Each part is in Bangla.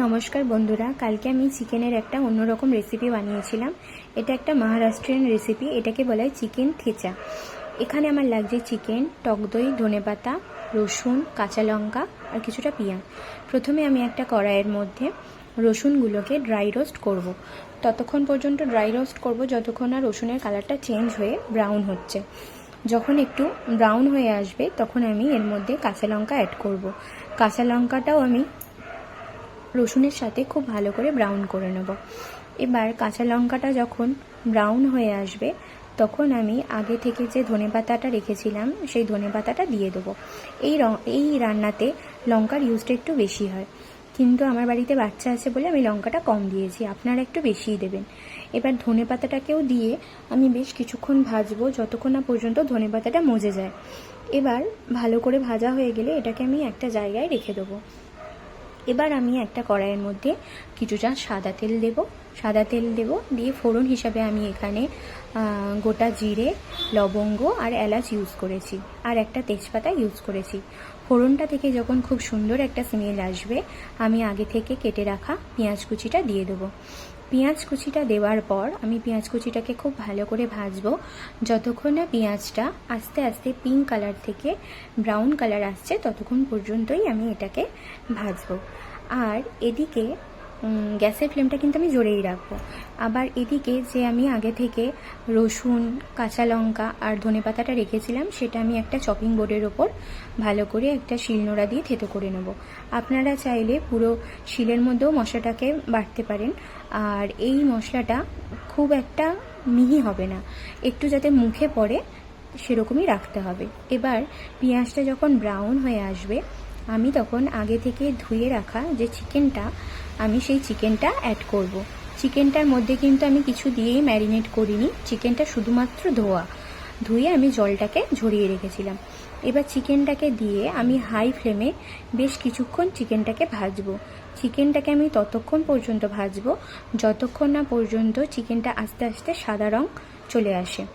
নমস্কার বন্ধুরা, কালকে আমি চিকেনের একটা অন্যরকম রেসিপি বানিয়েছিলাম এটা একটা মহারাষ্ট্রিয়ান রেসিপি এটাকে বলা হয় চিকেন থেচা এখানে আমার লাগছে চিকেন, টক দই ধনেপাতা রসুন, কাঁচা লঙ্কা আর কিছুটা পেঁয়াজ প্রথমে আমি একটা কড়াইয়ের মধ্যে রসুনগুলোকে ড্রাই রোস্ট করব। ততক্ষণ পর্যন্ত ড্রাই রোস্ট করব, যতক্ষণ না রসুনের কালারটা চেঞ্জ হয়ে ব্রাউন হচ্ছে যখন একটু ব্রাউন হয়ে আসবে, তখন আমি এর মধ্যে কাঁচা লঙ্কা অ্যাড করব। কাঁচা লঙ্কাটাও আমি রসুনের সাথে খুব ভালো করে ব্রাউন করে নেব। এবার কাঁচা লঙ্কাটা যখন ব্রাউন হয়ে আসবে, তখন আমি আগে থেকে যে ধনেপাতাটা রেখেছিলাম, সেই ধনেপাতাটা দিয়ে দেবো। এই এই রান্নাতে লঙ্কার ইউজটা একটু বেশি হয়। কিন্তু আমার বাড়িতে বাচ্চা আছে বলে আমি লঙ্কাটা কম দিয়েছি, আপনারা একটু বেশিই দেবেন। এবার ধনেপাতাটাকেও দিয়ে আমি বেশ কিছুক্ষণ ভাজবো, যতক্ষণ না পর্যন্ত ধনেপাতাটা মজে যায়। এবার ভালো করে ভাজা হয়ে গেলে এটাকে আমি একটা জায়গায় রেখে দেবো। এবার আমি একটা কড়াইয়ের মধ্যে কিছুটা সাদা তেল দেব। সাদা তেল দেব দিয়ে ফোড়ন হিসাবে আমি এখানে গোটা জিরে, লবঙ্গ আর এলাচ ইউজ করেছি। আর একটা তেজপাতা ইউজ করেছি। ফোড়নটা থেকে যখন খুব সুন্দর একটা স্মেল আসবে, আমি আগে থেকে কেটে রাখা পেঁয়াজ কুচিটা দিয়ে দেবো। পেঁয়াজ কুচিটা দেওয়ার পর আমি পেঁয়াজ কুচিটাকে খুব ভালো করে ভাজবো। যতক্ষণ না পেঁয়াজটা আস্তে আস্তে পিঙ্ক কালার থেকে ব্রাউন কালার আসছে, ততক্ষণ পর্যন্তই আমি এটাকে ভাজবো। আর এদিকে গ্যাসের ফ্লেমটা কিন্তু আমি জোরেই রাখব। আবার এদিকে যে আমি আগে থেকে রসুন, কাঁচা লঙ্কা আর ধনে পাতাটা রেখেছিলাম, সেটা আমি একটা চপিং বোর্ডের ওপর ভালো করে একটা শিলনোড়া দিয়ে থেতো করে নেব। আপনারা চাইলে পুরো শিলের মধ্যেও মশলাটাকে বাটতে পারেন। আর এই মশলাটা খুব একটা মিহি হবে না, একটু যাতে মুখে পড়ে সেরকমই রাখতে হবে। এবার পেঁয়াজটা যখন ব্রাউন হয়ে আসবে আমি তখন আগে থেকে ধুয়ে রাখা যে চিকেনটা, আমি সেই চিকেনটা অ্যাড করব। চিকেনটার মধ্যে কিন্তু আমি কিছু দিয়েই ম্যারিনেট করিনি, চিকেনটা শুধুমাত্র ধোয়া। ধুয়ে আমি জলটাকে ঝরিয়ে রেখেছিলাম। এবার চিকেনটাকে দিয়ে আমি হাই ফ্লেমে বেশ কিছুক্ষণ চিকেনটাকে ভাজবো। চিকেনটাকে আমি ততক্ষণ পর্যন্ত ভাজবো, যতক্ষণ না পর্যন্ত চিকেনটা আস্তে আস্তে সাদা রং চলে আসে।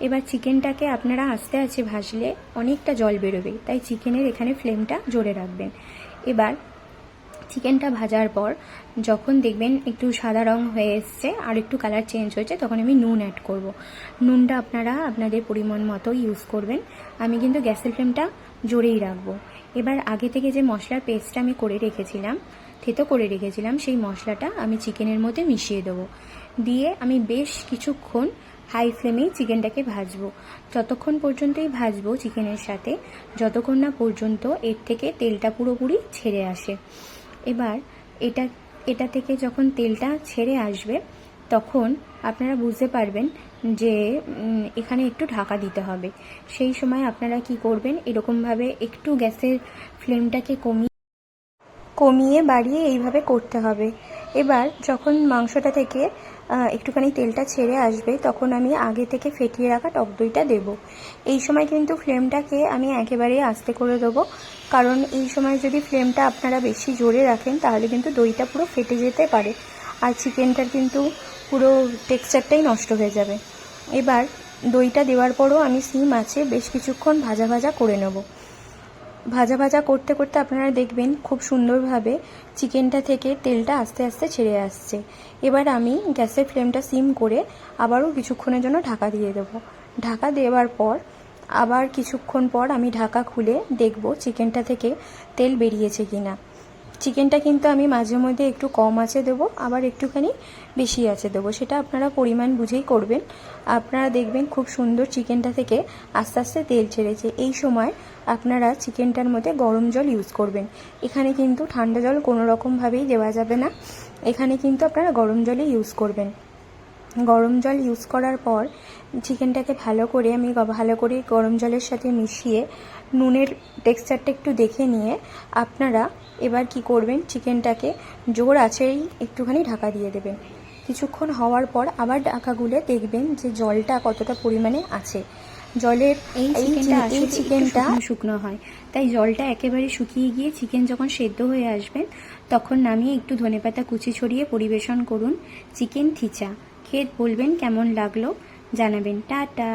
এবার চিকেনটাকে আপনারা আস্তে আস্তে ভাজলে অনেকটা জল বেরোবে, তাই চিকেনের এখানে ফ্লেমটা জোরে রাখবেন। এবার চিকেনটা ভাজার পর যখন দেখবেন একটু সাদা রং হয়ে এসছে আর একটু কালার চেঞ্জ হয়েছে, তখন আমি নুন অ্যাড করব। নুনটা আপনারা আপনাদের পরিমাণ মতো ইউজ করবেন। আমি কিন্তু গ্যাসের ফ্লেমটা জোরেই রাখব। এবার আগে থেকে যে মশলার পেস্টটা আমি করে রেখেছিলাম, থেতো করে রেখেছিলাম, সেই মশলাটা আমি চিকেনের মধ্যে মিশিয়ে দেবো। দিয়ে আমি বেশ কিছুক্ষণ হাই ফ্লেমেই চিকেনটাকে ভাজবো। যতক্ষণ পর্যন্তই ভাজবো চিকেনের সাথে, যতক্ষণ না পর্যন্ত এর থেকে তেলটা পুরোপুরি ছেড়ে আসে। এবার এটা এটা থেকে যখন তেলটা ছেড়ে আসবে, তখন আপনারা বুঝতে পারবেন যে এখানে একটু ঢাকা দিতে হবে। সেই সময় আপনারা কি করবেন, এরকমভাবে একটু গ্যাসের ফ্লেমটাকে কমিয়ে কমিয়ে বাড়িয়ে এইভাবে করতে হবে। এবার যখন মাংসটা থেকে একটুখানি তেলটা ছেড়ে আসবে, তখন আমি আগে থেকে ফেটিয়ে রাখা টক দইটা দেবো। এই সময় কিন্তু ফ্লেমটাকে আমি একেবারেই আস্তে করে দেবো। কারণ এই সময় যদি ফ্লেমটা আপনারা বেশি জোরে রাখেন, তাহলে কিন্তু দইটা পুরো ফেটে যেতে পারে। আর চিকেনটার কিন্তু পুরো টেক্সচারটাই নষ্ট হয়ে যাবে। এবার দইটা দেওয়ার পরও আমি সিম আছে, বেশ কিছুক্ষণ ভাজা ভাজা করে নেব। ভাজা ভাজা করতে করতে আপনারা দেখবেন খুব সুন্দরভাবে চিকেনটা থেকে তেলটা আস্তে আস্তে ছেড়ে আসছে। এবার আমি গ্যাসের ফ্লেমটা সিম করে আবারও কিছুক্ষণের জন্য ঢাকা দিয়ে দেবো। ঢাকা দেওয়ার পর আবার কিছুক্ষণ পর আমি ঢাকা খুলে দেখব চিকেনটা থেকে তেল বেরিয়েছে কি না চিকেনটা কিন্তু আমি মাঝে মধ্যে একটু কম আছে দেবো, আবার একটুখানি বেশি আছে দেবো। সেটা আপনারা পরিমাণ বুঝেই করবেন। আপনারা দেখবেন খুব সুন্দর চিকেনটা থেকে আস্তে আস্তে তেল ছেড়েছে। এই সময় আপনারা চিকেনটার মধ্যে গরম জল ইউজ করবেন। এখানে কিন্তু ঠান্ডা জল কোনো রকমভাবেই দেওয়া যাবে না। এখানে কিন্তু আপনারা গরম জলই ইউজ করবেন। গরম জল ইউজ করার পর চিকেনটাকে ভালো করে আমি ভালো করে গরম জলের সাথে মিশিয়ে নুনের টেক্সচারটা একটু দেখে নিয়ে আপনারা এবার কি করবেন চিকেনটাকে জোর আছেই একটুখানি ঢাকা দিয়ে দেবেন। কিছুক্ষণ হওয়ার পর আবার ঢাকা গুলে দেখবেন যে জলটা কতটা পরিমাণে আছে। জলের এই চিকেনটা এই চিকেনটা শুকনো হয়। তাই জলটা একেবারে শুকিয়ে গিয়ে চিকেন যখন সেদ্ধ হয়ে আসবেন তখন নামিয়ে একটু ধনেপাতা কুচি ছড়িয়ে পরিবেশন করুন। চিকেন থিচা। খেয়ে বলবেন কেমন লাগল জানাবেন। টাটা!